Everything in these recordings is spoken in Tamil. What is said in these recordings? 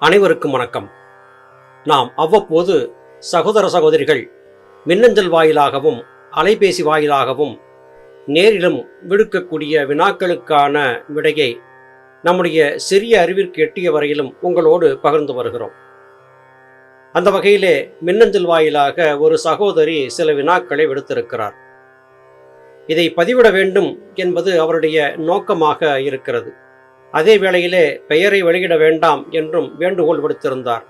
அனைவருக்கும் வணக்கம். நாம் அவ்வப்போது சகோதர சகோதரிகள் மின்னஞ்சல் வாயிலாகவும் அலைபேசி வாயிலாகவும் நேரிலும் விடுக்கக்கூடிய வினாக்களுக்கான விடையை நம்முடைய சிறிய அறிவிற்கு எட்டிய வரையிலும் உங்களோடு பகிர்ந்து வருகிறோம். அந்த வகையிலே மின்னஞ்சல் வாயிலாக ஒரு சகோதரி சில வினாக்களை விடுத்திருக்கிறார். இதை பதிவிட வேண்டும் என்பது அவருடைய நோக்கமாக இருக்கிறது. அதே வேளையிலே பெயரை வெளியிட வேண்டாம் என்றும் வேண்டுகோள் விடுத்திருந்தார்.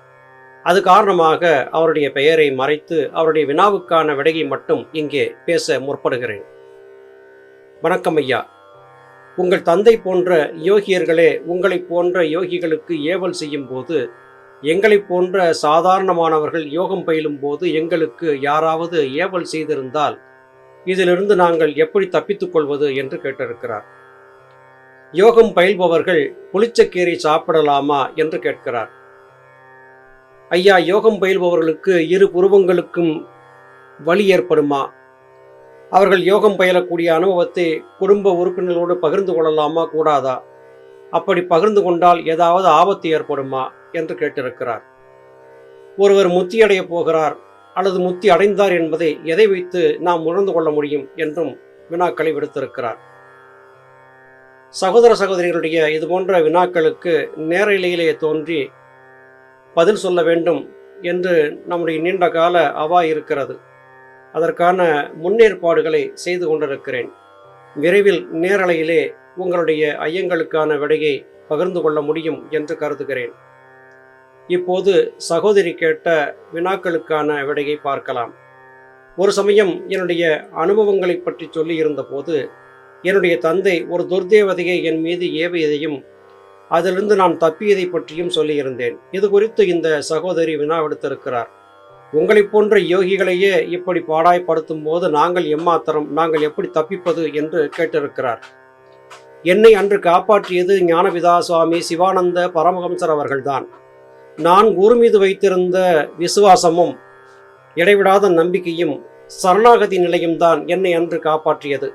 அது காரணமாக அவருடைய பெயரை மறைத்து அவருடைய வினாவுக்கான விடையை மட்டும் இங்கே பேச முற்படுகிறேன். வணக்கம் ஐயா. உங்கள் தந்தை போன்ற யோகியர்களே உங்களைப் போன்ற யோகிகளுக்கு ஏவல் செய்யும் போது எங்களைப் போன்ற சாதாரணமானவர்கள் யோகம் பயிலும் போது எங்களுக்கு யாராவது ஏவல் செய்திருந்தால் இதிலிருந்து நாங்கள் எப்படி தப்பித்துக் கொள்வது என்று கேட்டிருக்கிறார். யோகம் பயில்பவர்கள் புளிச்சக்கீரை சாப்பிடலாமா என்று கேட்கிறார். ஐயா யோகம் பயில்பவர்களுக்கு இரு புருவங்களுக்கும் வலி ஏற்படுமா? அவர்கள் யோகம் பயிலக்கூடிய அனுபவத்தை குடும்ப உறுப்பினர்களோடு பகிர்ந்து கொள்ளலாமா கூடாதா? அப்படி பகிர்ந்து கொண்டால் ஏதாவது ஆபத்து ஏற்படுமா? என்று கேட்டிருக்கிறார். ஒருவர் முத்தியடைய போகிறார் அல்லது முத்தி அடைந்தார் என்பதை எதை வைத்து நாம் உணர்ந்து கொள்ள முடியும் என்றும் வினாக்களை விடுத்திருக்கிறார். சகோதர சகோதரிகளுடைய இது போன்ற வினாக்களுக்கு நேரலையிலேயே தோன்றி பதில் சொல்ல வேண்டும் என்று நம்முடைய நீண்ட கால அவா இருக்கிறது. அதற்கான முன்னேற்பாடுகளை செய்து கொண்டிருக்கிறேன். விரைவில் நேரலையிலே உங்களுடைய ஐயங்களுக்கான விடையை பகிர்ந்து கொள்ள முடியும் என்று கருதுகிறேன். இப்போது சகோதரி கேட்ட வினாக்களுக்கான விடையை பார்க்கலாம். ஒரு சமயம் என்னுடைய அனுபவங்களை பற்றி சொல்லி இருந்தபோது என்னுடைய தந்தை ஒரு துர்தேவதையை என் மீது ஏவியதையும் அதிலிருந்து நான் தப்பியதை பற்றியும் சொல்லியிருந்தேன். இது குறித்து இந்த சகோதரி வினாவெடுத்திருக்கிறார். உங்களைப் போன்ற யோகிகளையே இப்படி பாடாய்படுத்தும் போது நாங்கள் எம்மாத்திரம் நாங்கள் எப்படி தப்பிப்பது? என்று கேட்டிருக்கிறார். என்னை அன்று காப்பாற்றியது ஞானபிதா சுவாமி சிவானந்த பரமஹம்சர் அவர்கள்தான். நான் குரு மீது வைத்திருந்த விசுவாசமும் இடைவிடாத நம்பிக்கையும் சரணாகதி நிலையும் தான் என்னை அன்று காப்பாற்றியது.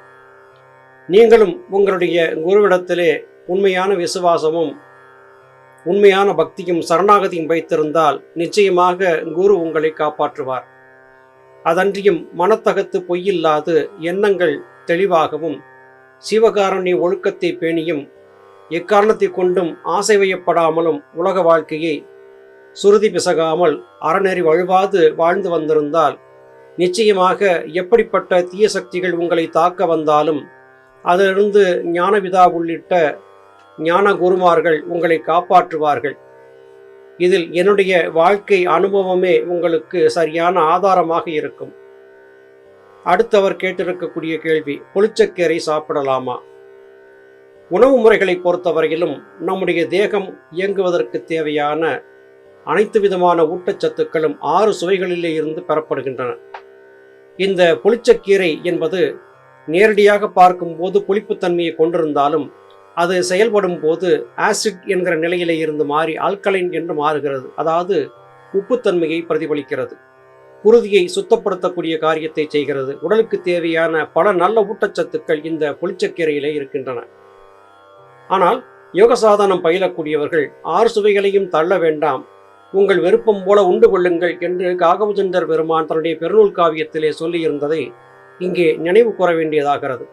நீங்களும் உங்களுடைய குருவிடத்திலே உண்மையான விசுவாசமும் உண்மையான பக்தியும் சரணாகதியும் வைத்திருந்தால் நிச்சயமாக குரு உங்களை காப்பாற்றுவார். அதன்றியும் மனத்தகத்து பொய்யில்லாது எண்ணங்கள் தெளிவாகவும் சிவகாரண்ய ஒழுக்கத்தை பேணியும் எக்காரணத்தை கொண்டும் ஆசை வையப்படாமலும் உலக வாழ்க்கையை சுருதி பிசகாமல் அறநெறி வழுவாது வாழ்ந்து வந்திருந்தால் நிச்சயமாக எப்படிப்பட்ட தீய சக்திகள் உங்களை தாக்க வந்தாலும் அதிலிருந்து ஞானவிதா உள்ளிட்ட ஞான குருமார்கள் உங்களை காப்பாற்றுவார்கள். இதில் என்னுடைய வாழ்க்கை அனுபவமே உங்களுக்கு சரியான ஆதாரமாக இருக்கும். அடுத்தவர் கேட்டிருக்கக்கூடிய கேள்வி புளிச்சக்கீரை சாப்பிடலாமா? உணவு முறைகளை பொறுத்தவரையிலும் நம்முடைய தேகம் இயங்குவதற்கு தேவையான அனைத்து விதமான ஊட்டச்சத்துக்களும் ஆறு சுவைகளிலே இருந்து பெறப்படுகின்றன. இந்த புளிச்சக்கீரை என்பது நேரடியாக பார்க்கும்போது புளிப்புத்தன்மையை கொண்டிருந்தாலும் அது செயல்படும் போது ஆசிட் என்கிற நிலையிலே இருந்து மாறி ஆல்கலைன் என்று மாறுகிறது. அதாவது உப்புத்தன்மையை பிரதிபலிக்கிறது. குருதியை சுத்தப்படுத்தக்கூடிய காரியத்தை செய்கிறது. உடலுக்கு தேவையான பல நல்ல ஊட்டச்சத்துக்கள் இந்த புளிச்சக்கீரையிலே இருக்கின்றன. ஆனால் யோக சாதனம் பயிலக்கூடியவர்கள் ஆறு சுவைகளையும் தள்ள வேண்டாம். உங்கள் விருப்பம் போல உண்டு கொள்ளுங்கள் என்று காகவச்சந்தர் பெருமான் தன்னுடைய பெருநூல் காவியத்திலே சொல்லியிருந்ததை இங்கே நினைவு கூற வேண்டியதாகிறது.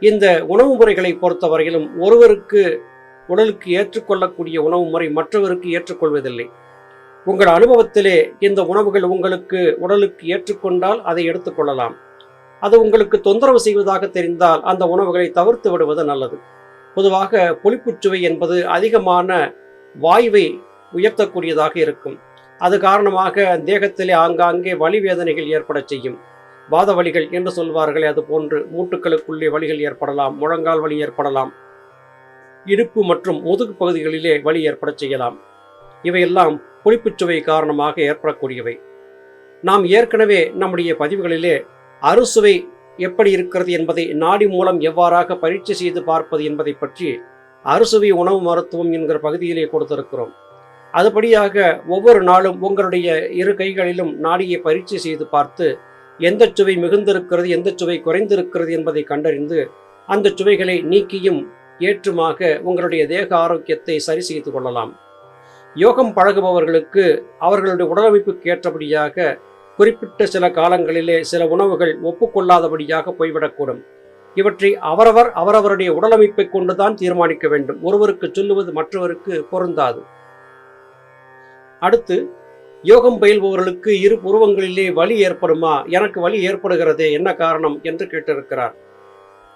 இந்த உணவு முறைகளை பொறுத்தவரையிலும் ஒருவருக்கு உடலுக்கு ஏற்றுக்கொள்ளக்கூடிய உணவு முறை மற்றவருக்கு ஏற்றுக்கொள்வதில்லை. உங்கள் அனுபவத்திலே இந்த உணவுகள் உங்களுக்கு உடலுக்கு ஏற்றுக்கொண்டால் அதை எடுத்துக்கொள்ளலாம் அது உங்களுக்கு தொந்தரவு செய்வதாக தெரிந்தால் அந்த உணவுகளை தவிர்த்து விடுவது நல்லது. பொதுவாக புளிப்புச்சுவை என்பது அதிகமான வாயுவை உயர்த்தக்கூடியதாக இருக்கும். அது காரணமாக தேகத்திலே ஆங்காங்கே வலி வேதனைகள் ஏற்படச் செய்யும். வாத வழிகள் என்று சொல்வார்களே அது போன்று மூட்டுக்களுக்குள்ளே வலிகள் ஏற்படலாம் முழங்கால் வலி ஏற்படலாம் இடுப்பு மற்றும் முதுகு பகுதிகளிலே வலி ஏற்படச் செய்யலாம். இவையெல்லாம் புளிப்புச்சுவை காரணமாக ஏற்படக்கூடியவை. நாம் ஏற்கனவே நம்முடைய பதிவுகளிலே அறுசுவை எப்படி இருக்கிறது என்பதை நாடி மூலம் எவ்வாறாக பரீட்சை செய்து பார்ப்பது என்பதை பற்றி அறுசுவை உணவு மருத்துவம் என்கிற பகுதியிலே கொடுத்திருக்கிறோம். அதுபடியாக ஒவ்வொரு நாளும் உங்களுடைய இரு கைகளிலும் நாடியை பரீட்சை செய்து பார்த்து எந்த சுவை மிகுந்திருக்கிறது எந்த சுவை குறைந்திருக்கிறது என்பதை கண்டறிந்து அந்த சுவைகளை நீக்கியும் ஏற்றுமாக உங்களுடைய தேக ஆரோக்கியத்தை சரி செய்து கொள்ளலாம். யோகம் பழகுபவர்களுக்கு அவர்களுடைய உடலமைப்புக்கு ஏற்றபடியாக குறிப்பிட்ட சில காலங்களிலே சில உணவுகள் ஒப்புக்கொள்ளாதபடியாக போய்விடக்கூடும். இவற்றை அவரவர் அவரவருடைய உடலமைப்பை கொண்டுதான் தீர்மானிக்க வேண்டும். ஒருவருக்கு சொல்லுவது மற்றவருக்கு பொருந்தாது. அடுத்து யோகம் பயில்பவர்களுக்கு இரு புருவங்களிலே வலி ஏற்படுமா? எனக்கு வலி ஏற்படுகிறதே என்ன காரணம் என்று கேட்டிருக்கிறார்.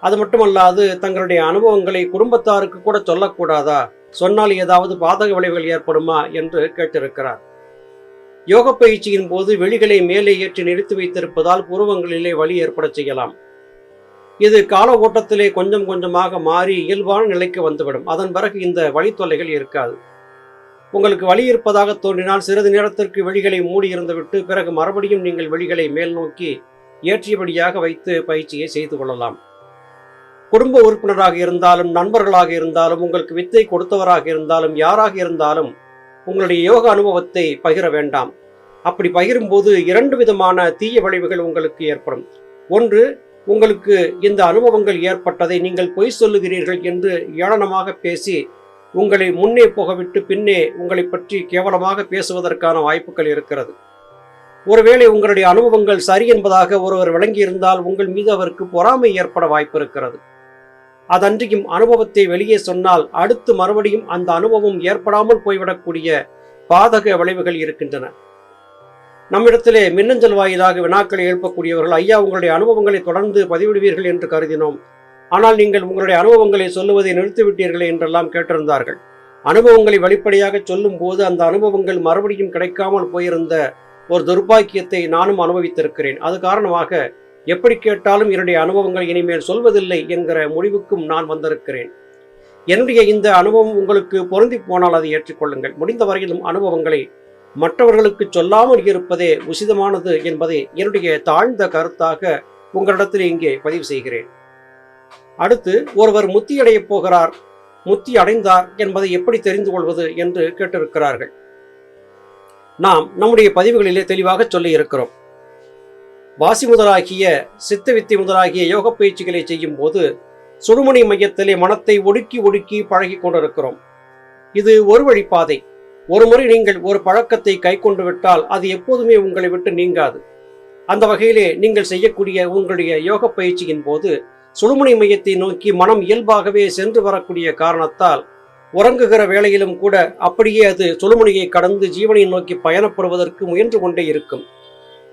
அது மட்டுமல்லாது தங்களுடைய அனுபவங்களை குடும்பத்தாருக்கு கூட சொல்லக்கூடாதா? சொன்னால் ஏதாவது பாதக விளைவுகள் ஏற்படுமா? என்று கேட்டிருக்கிறார். யோக பயிற்சியின் போது வெளிகளை மேலே ஏற்றி நிறுத்தி வைத்திருப்பதால் புருவங்களிலே வலி ஏற்பட செய்யலாம். இது கால ஓட்டத்திலே கொஞ்சம் கொஞ்சமாக மாறி இயல்பான நிலைக்கு வந்துவிடும். அதன் பிறகு இந்த வழி தொல்லைகள் இருக்காது. உங்களுக்கு வழி இருப்பதாக தோன்றினால் சிறிது நேரத்திற்கு வெளிகளை மூடி இருந்துவிட்டு பிறகு மறுபடியும் நீங்கள் வெளிகளை மேல் நோக்கி ஏற்றியபடியாக வைத்து பயிற்சியை செய்து கொள்ளலாம். குடும்ப உறுப்பினராக இருந்தாலும் நண்பர்களாக இருந்தாலும் உங்களுக்கு வித்தை கொடுத்தவராக இருந்தாலும் யாராக இருந்தாலும் உங்களுடைய யோக அனுபவத்தை பகிர வேண்டாம். அப்படி பகிரும்போது இரண்டு விதமான தீய விளைவுகள் உங்களுக்கு ஏற்படும். ஒன்று உங்களுக்கு இந்த அனுபவங்கள் ஏற்பட்டதை நீங்கள் பொய் சொல்லுகிறீர்கள் என்று ஏளனமாக பேசி உங்களை முன்னே போகவிட்டு பின்னே உங்களை பற்றி கேவலமாக பேசுவதற்கான வாய்ப்புகள் இருக்கிறது. ஒருவேளை உங்களுடைய அனுபவங்கள் சரி என்பதாக ஒருவர் விளங்கியிருந்தால் உங்கள் மீது அவருக்கு பொறாமை ஏற்பட வாய்ப்பு இருக்கிறது. அதன்றியும் அனுபவத்தை வெளியே சொன்னால் அடுத்து மறுபடியும் அந்த அனுபவம் ஏற்படாமல் போய்விடக்கூடிய பாதக விளைவுகள் இருக்கின்றன. நம்மிடத்திலே மின்னஞ்சல் வாயிலாக வினாக்களை எழுப்பக்கூடியவர்கள் ஐயா உங்களுடைய அனுபவங்களை தொடர்ந்து பதிவிடுவீர்கள் என்று கருதினோம். ஆனால் நீங்கள் உங்களுடைய அனுபவங்களை சொல்லுவதை நிறுத்திவிட்டீர்களே என்றெல்லாம் கேட்டிருந்தார்கள். அனுபவங்களை வெளிப்படையாக சொல்லும் போது அந்த அனுபவங்கள் மறுபடியும் கிடைக்காமல் போயிருந்த ஒரு துர்பாக்கியத்தை நானும் அனுபவித்திருக்கிறேன். அது காரணமாக எப்படி கேட்டாலும் என்னுடைய அனுபவங்கள் இனிமேல் சொல்வதில்லை என்கிற முடிவுக்கும் நான் வந்திருக்கிறேன். என்னுடைய இந்த அனுபவம் உங்களுக்கு பொருந்தி போனால் அதை ஏற்றுக்கொள்ளுங்கள். முடிந்த வரையிலும் அனுபவங்களை மற்றவர்களுக்கு சொல்லாமல் இருப்பதே உசிதமானது என்பதை என்னுடைய தாழ்ந்த கருத்தாக உங்களிடத்தில் இங்கே பதிவு செய்கிறேன். அடுத்து ஒருவர் முத்தி அடையப் போகிறார். முத்தி அடைந்தார் என்பதை எப்படி தெரிந்து கொள்வது என்று கேட்டிருக்கிறார்கள். நாம் நம்முடைய பதிவுகளிலே தெளிவாக சொல்லியிருக்கிறோம் வாசி முதலாகிய சித்த வித்தை முதலாகிய யோக பயிற்சிகளை செய்யும் போது சுடுமணி மையத்திலே மனத்தை ஒடுக்கி ஒடுக்கி பழகி கொண்டிருக்கிறோம். இது ஒரு வழிப்பாதை. ஒருமுறை நீங்கள் ஒரு பழக்கத்தை கை கொண்டு விட்டால் அது எப்போதுமே உங்களை விட்டு நீங்காது. அந்த வகையிலே நீங்கள் செய்யக்கூடிய உங்களுடைய யோக பயிற்சியின் போது சுடுமணி மையத்தை நோக்கி மனம் இயல்பாகவே சென்று வரக்கூடிய காரணத்தால் உறங்குகிற வேளையிலும் கூட அப்படியே அது சுழுமுனையை கடந்து ஜீவனை நோக்கி பயணப்படுவதற்கு முயன்று கொண்டே இருக்கும்.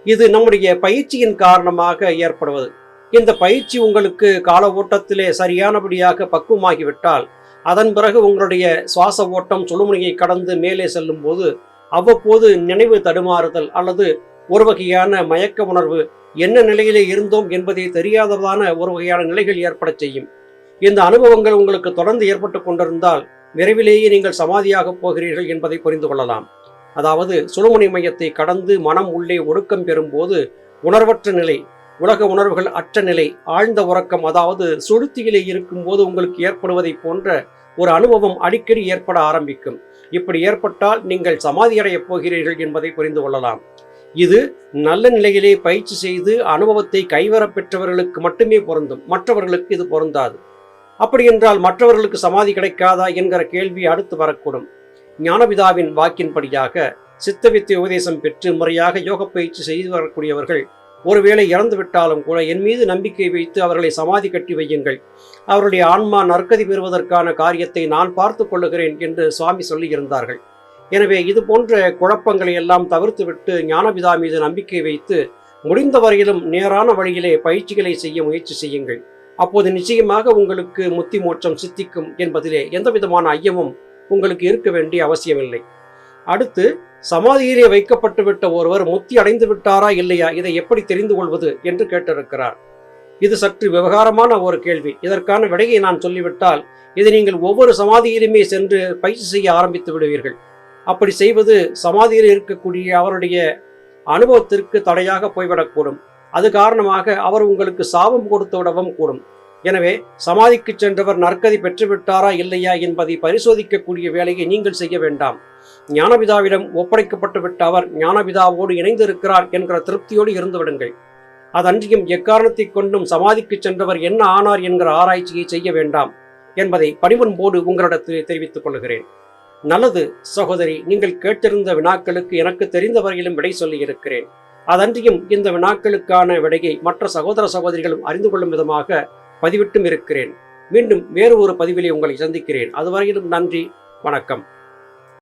இது நம்முடைய பயிற்சியின் காரணமாக ஏற்படுவது. இந்த பயிற்சி உங்களுக்கு கால ஓட்டத்திலே சரியானபடியாக பக்குவமாகிவிட்டால் அதன் பிறகு உங்களுடைய சுவாச ஓட்டம் சுழுமுனையை கடந்து மேலே செல்லும் போது அவ்வப்போது நினைவு தடுமாறுதல் அல்லது ஒரு வகையான மயக்க உணர்வு என்ன நிலையிலே இருந்தோம் என்பதை தெரியாததான ஒரு வகையான நிலைகள் ஏற்பட செய்யும். இந்த அனுபவங்கள் உங்களுக்கு தொடர்ந்து ஏற்பட்டு கொண்டிருந்தால் விரைவிலேயே நீங்கள் சமாதியாக போகிறீர்கள் என்பதை புரிந்து கொள்ளலாம். அதாவது சுழுமுனை மையத்தை கடந்து மனம் உள்ளே ஒடுக்கம் பெறும்போது உணர்வற்ற நிலை உலக உணர்வுகள் அற்ற நிலை ஆழ்ந்த உறக்கம் அதாவது சுழுத்தியிலே இருக்கும்போது உங்களுக்கு ஏற்படுவதை போன்ற ஒரு அனுபவம் அடிக்கடி ஏற்பட ஆரம்பிக்கும். இப்படி ஏற்பட்டால் நீங்கள் சமாதியடையப் போகிறீர்கள் என்பதை புரிந்து கொள்ளலாம். இது நல்ல நிலையிலே பயிற்சி செய்து அனுபவத்தை கைவரப்பெற்றவர்களுக்கு மட்டுமே பொருந்தும். மற்றவர்களுக்கு இது பொருந்தாது. அப்படி என்றால் மற்றவர்களுக்கு சமாதி கிடைக்காதா என்கிற கேள்வி அடுத்து வரக்கூடும். ஞானபிதாவின் வாக்கின்படியாக சித்தவித்தை உபதேசம் பெற்று முறையாக யோக பயிற்சி செய்து வரக்கூடியவர்கள் ஒருவேளை இறந்து விட்டாலும் கூட என் மீது நம்பிக்கை வைத்து அவர்களை சமாதி கட்டி வையுங்கள். அவருடைய ஆன்மா நற்கதி பெறுவதற்கான காரியத்தை நான் பார்த்து கொள்ளுகிறேன் என்று சுவாமி சொல்லியிருந்தார்கள். எனவே இது போன்ற குழப்பங்களை எல்லாம் தவிர்த்துவிட்டு ஞானபிதா மீது நம்பிக்கை வைத்து முடிந்த வரையிலும் நேரான வழியிலே பயிற்சிகளை செய்ய முயற்சி செய்யுங்கள். அப்போது நிச்சயமாக உங்களுக்கு முத்தி மோட்சம் சித்திக்கும் என்பதிலே எந்த விதமான ஐயமும் உங்களுக்கு இருக்க வேண்டிய அவசியமில்லை. அடுத்து சமாதியிலே வைக்கப்பட்டுவிட்ட ஒருவர் முத்தி அடைந்து விட்டாரா இல்லையா? இதை எப்படி தெரிந்து கொள்வது என்று கேட்டிருக்கிறார். இது சற்று விவகாரமான ஒரு கேள்வி. இதற்கான விடையை நான் சொல்லிவிட்டால் இதை நீங்கள் ஒவ்வொரு சமாதியிலுமே சென்று பயிற்சி செய்ய ஆரம்பித்து விடுவீர்கள். அப்படி செய்வது சமாதியில் இருக்கக்கூடிய அவருடைய அனுபவத்திற்கு தடையாக போய்விடக்கூடும். அது காரணமாக அவர் உங்களுக்கு சாபம் கொடுத்து விடவும் கூடும். எனவே சமாதிக்கு சென்றவர் நற்கதி பெற்றுவிட்டாரா இல்லையா என்பதை பரிசோதிக்கக்கூடிய வேலையை நீங்கள் செய்ய வேண்டாம். ஞானபிதாவிடம் ஒப்படைக்கப்பட்டு விட்ட அவர் ஞானபிதாவோடு இணைந்திருக்கிறார் என்கிற திருப்தியோடு இருந்து விடுங்கள். அதன்றியும் எக்காரணத்தை கொண்டும் சமாதிக்கு சென்றவர் என்ன ஆனார் என்கிற ஆராய்ச்சியை செய்ய வேண்டாம் என்பதை பணிவன்போடு உங்களிடத்தில் தெரிவித்துக் கொள்கிறேன். நல்லது சகோதரி நீங்கள் கேட்டிருந்த வினாக்களுக்கு எனக்கு தெரிந்த வரையிலும் விடை சொல்லி இருக்கிறேன் அதன்றியும் இந்த வினாக்களுக்கான விடையை மற்ற சகோதர சகோதரிகளும் அறிந்து கொள்ளும் விதமாக பதிவிட்டும் இருக்கிறேன். மீண்டும் வேறு ஒரு பதிவிலே உங்களை சந்திக்கிறேன். அதுவரையிலும் நன்றி வணக்கம்.